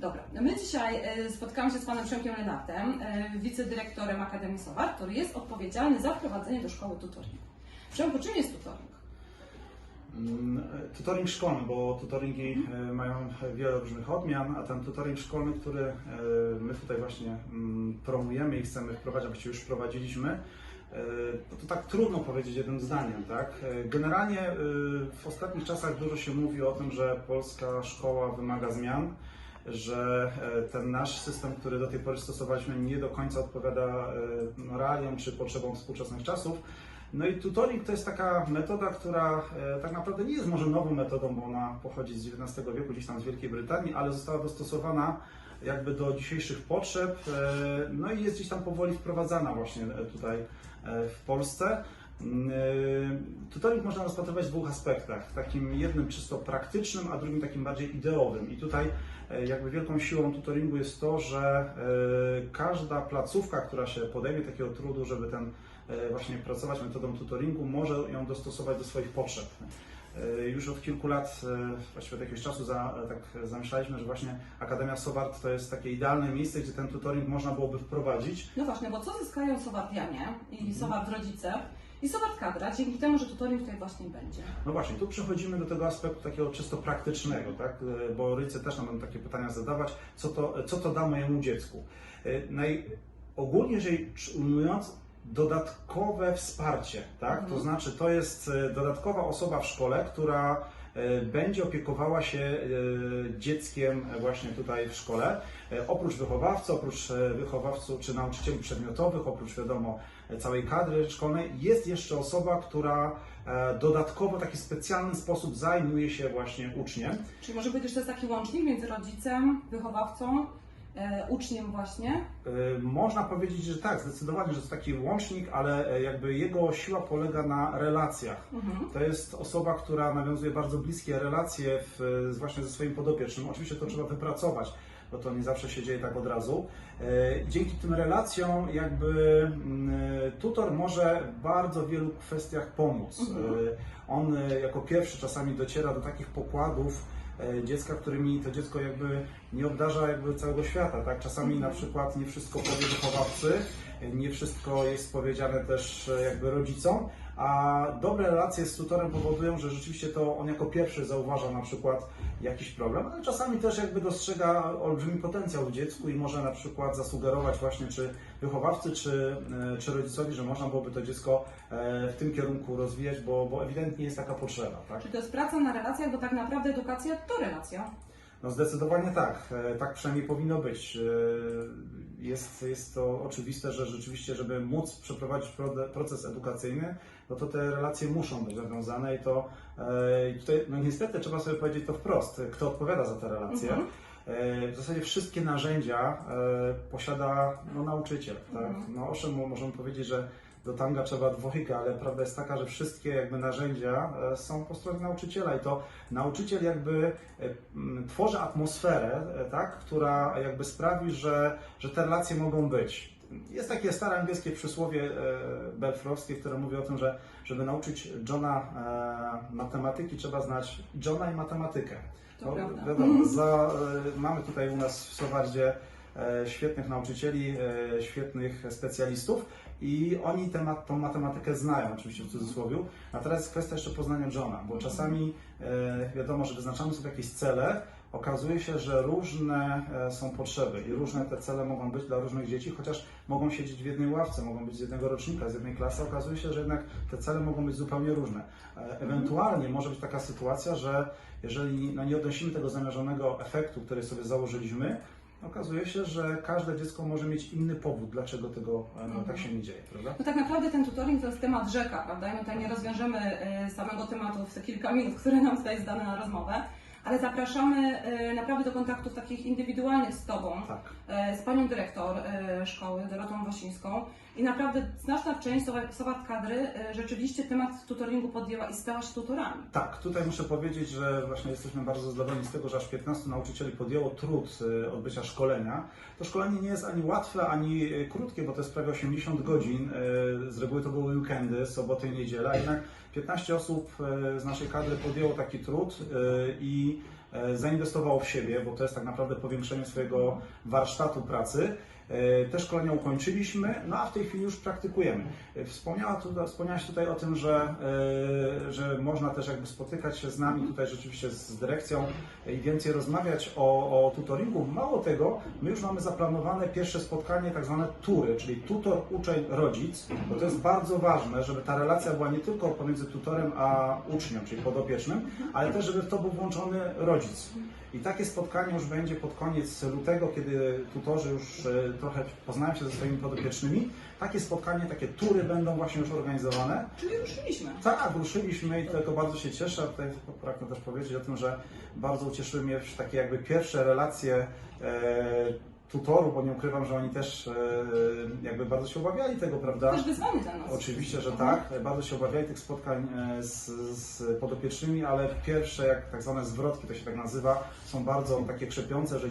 Dobra, my dzisiaj e, spotkamy się z panem Przemkiem Lenartem, e, wicedyrektorem Akademii Sowar, który jest odpowiedzialny za wprowadzenie do szkoły tutoringu. Przemku, czym jest tutoring? Mm, Tutoring szkolny, bo tutoringi e, mają wiele różnych odmian, a ten tutoring szkolny, który my tutaj właśnie mm, promujemy i chcemy wprowadzić, a właściwie już wprowadziliśmy, no to tak trudno powiedzieć jednym zdaniem, tak? Generalnie w ostatnich czasach dużo się mówi o tym, że polska szkoła wymaga zmian, że e, ten nasz system, który do tej pory stosowaliśmy, nie do końca odpowiada e, realiom czy potrzebom współczesnych czasów. No i tutoring to jest taka metoda, która e, tak naprawdę nie jest może nową metodą, bo ona pochodzi z XIX wieku, gdzieś tam z Wielkiej Brytanii, ale została dostosowana jakby do dzisiejszych potrzeb, no i jest gdzieś tam powoli wprowadzana właśnie tutaj w Polsce. E, Tutoring można rozpatrywać w dwóch aspektach. Takim jednym czysto praktycznym, a drugim takim bardziej ideowym. I tutaj e, jakby wielką siłą tutoringu jest to, że e, każda placówka, która się podejmie takiego trudu, żeby ten e, właśnie pracować metodą tutoringu, może ją dostosować do swoich potrzeb. Już od kilku lat, właściwie od jakiegoś czasu za, tak zamyślaliśmy, że właśnie Akademia Sowart to jest takie idealne miejsce, gdzie ten tutoring można byłoby wprowadzić. No właśnie, bo co zyskają Sowartianie i Mhm. Sowart rodzice i Sowart kadra dzięki temu, że tutoring tutaj właśnie będzie? No właśnie, tu przechodzimy do tego aspektu takiego czysto praktycznego, tak? E, bo rodzice też nam będą takie pytania zadawać, co to, co to da mojemu dziecku. E, Naj, ogólnie rzecz ujmując, dodatkowe wsparcie, tak? Mhm. To znaczy, to jest e, dodatkowa osoba w szkole, która e, będzie opiekowała się e, dzieckiem właśnie tutaj w szkole. E, Oprócz wychowawcy, oprócz e, wychowawców czy nauczycieli przedmiotowych, oprócz wiadomo e, całej kadry szkolnej, jest jeszcze osoba, która e, dodatkowo w taki specjalny sposób zajmuje się właśnie uczniem. Czyli może być, że to jest taki łącznik między rodzicem, wychowawcą, uczniem właśnie. E, Można powiedzieć, że tak, zdecydowanie, że to taki łącznik, ale e, jakby jego siła polega na relacjach. Mhm. To jest osoba, która nawiązuje bardzo bliskie relacje w, właśnie ze swoim podopiecznym. Oczywiście to trzeba wypracować, bo to nie zawsze się dzieje tak od razu. E, Dzięki tym relacjom jakby mm, tutor może w bardzo wielu kwestiach pomóc. Mhm. E, On e, jako pierwszy czasami dociera do takich pokładów e, dziecka, którymi to dziecko jakby nie obdarza jakby całego świata, tak? Czasami na przykład nie wszystko powie wychowawcy, nie wszystko jest powiedziane też e, jakby rodzicom, a dobre relacje z tutorem powodują, że rzeczywiście to on jako pierwszy zauważa na przykład jakiś problem, ale czasami też jakby dostrzega olbrzymi potencjał w dziecku i może na przykład zasugerować właśnie czy wychowawcy, czy, e, czy rodzicowi, że można byłoby to dziecko e, w tym kierunku rozwijać, bo, bo ewidentnie jest taka potrzeba, tak? Czyli to jest praca na relacjach, bo tak naprawdę edukacja to relacja. No zdecydowanie tak, E, tak przynajmniej powinno być. E, Jest, jest to oczywiste, że rzeczywiście, żeby móc przeprowadzić proces edukacyjny, no to te relacje muszą być nawiązane i to e, i tutaj, no niestety trzeba sobie powiedzieć to wprost, kto odpowiada za te relacje. Mhm. W zasadzie wszystkie narzędzia posiada no, nauczyciel. Tak? Mhm. No owszem, mo- możemy powiedzieć, że do tanga trzeba dwojga, ale prawda jest taka, że wszystkie jakby narzędzia e, są po stronie nauczyciela i to nauczyciel jakby e, tworzy atmosferę, e, tak, która jakby sprawi, że, że te relacje mogą być. Jest takie stare angielskie przysłowie belfrowskie, które mówi o tym, że żeby nauczyć Johna matematyki, trzeba znać Johna i matematykę. To wiadomo, za, mamy tutaj u nas w Sowardzie świetnych nauczycieli, e, świetnych specjalistów i oni tę ma, tą matematykę znają, oczywiście w cudzysłowie. A teraz jest kwestia jeszcze poznania Johna, bo czasami e, wiadomo, że wyznaczamy sobie jakieś cele, okazuje się, że różne e, są potrzeby i różne te cele mogą być dla różnych dzieci, chociaż mogą siedzieć w jednej ławce, mogą być z jednego rocznika, z jednej klasy, okazuje się, że jednak te cele mogą być zupełnie różne. E, Ewentualnie może być taka sytuacja, że jeżeli no, nie odnosimy tego zamierzonego efektu, który sobie założyliśmy, okazuje się, że każde dziecko może mieć inny powód, dlaczego tego e, no, tak się nie dzieje, prawda? No tak naprawdę ten tutoring to jest temat rzeka, prawda? I my tutaj nie rozwiążemy e, samego tematu w te kilka minut, które nam tutaj jest dane na rozmowę, ale zapraszamy e, naprawdę do kontaktów takich indywidualnych z Tobą, Tak. e, z Panią Dyrektor e, szkoły, Dorotą Wosińską i naprawdę znaczna część Sowa- Sowat Kadry rzeczywiście temat tutoringu podjęła i stała się tutorami. Tak, tutaj muszę powiedzieć, że właśnie jesteśmy bardzo zadowoleni z tego, że aż 15 nauczycieli podjęło trud odbycia szkolenia. To szkolenie nie jest ani łatwe, ani krótkie, bo to jest prawie 80 godzin. Z reguły to były weekendy, soboty i niedziela, jednak 15 osób z naszej kadry podjęło taki trud i zainwestowało w siebie, bo to jest tak naprawdę powiększenie swojego warsztatu pracy. E, Te szkolenia ukończyliśmy, no a w tej chwili już praktykujemy. E, Wspomniała tutaj, wspomniałaś tutaj o tym, że, e, że można też jakby spotykać się z nami tutaj rzeczywiście z dyrekcją i więcej rozmawiać o, o tutoringu. Mało tego, my już mamy zaplanowane pierwsze spotkanie, tak zwane tury, czyli tutor, uczeń, rodzic, bo to jest bardzo ważne, żeby ta relacja była nie tylko pomiędzy tutorem a uczniem, czyli podopiecznym, ale też, żeby w to był włączony rodzic. I takie spotkanie już będzie pod koniec lutego, kiedy tutorzy już e, trochę poznają się ze swoimi podopiecznymi. Takie spotkanie, takie tury będą właśnie już organizowane. Czyli ruszyliśmy. Tak, ruszyliśmy i tego bardzo się cieszę. Tutaj pragnę też powiedzieć o tym, że bardzo ucieszyły mnie takie jakby pierwsze relacje e, tutorów, bo nie ukrywam, że oni też e, jakby bardzo się obawiali tego, prawda? Też wyzwanie dla nas. Oczywiście, że tak. Bardzo się obawiali tych spotkań e, z, z podopiecznymi, ale pierwsze, jak tak zwane zwrotki, to się tak nazywa, są bardzo takie krzepiące, że dzieci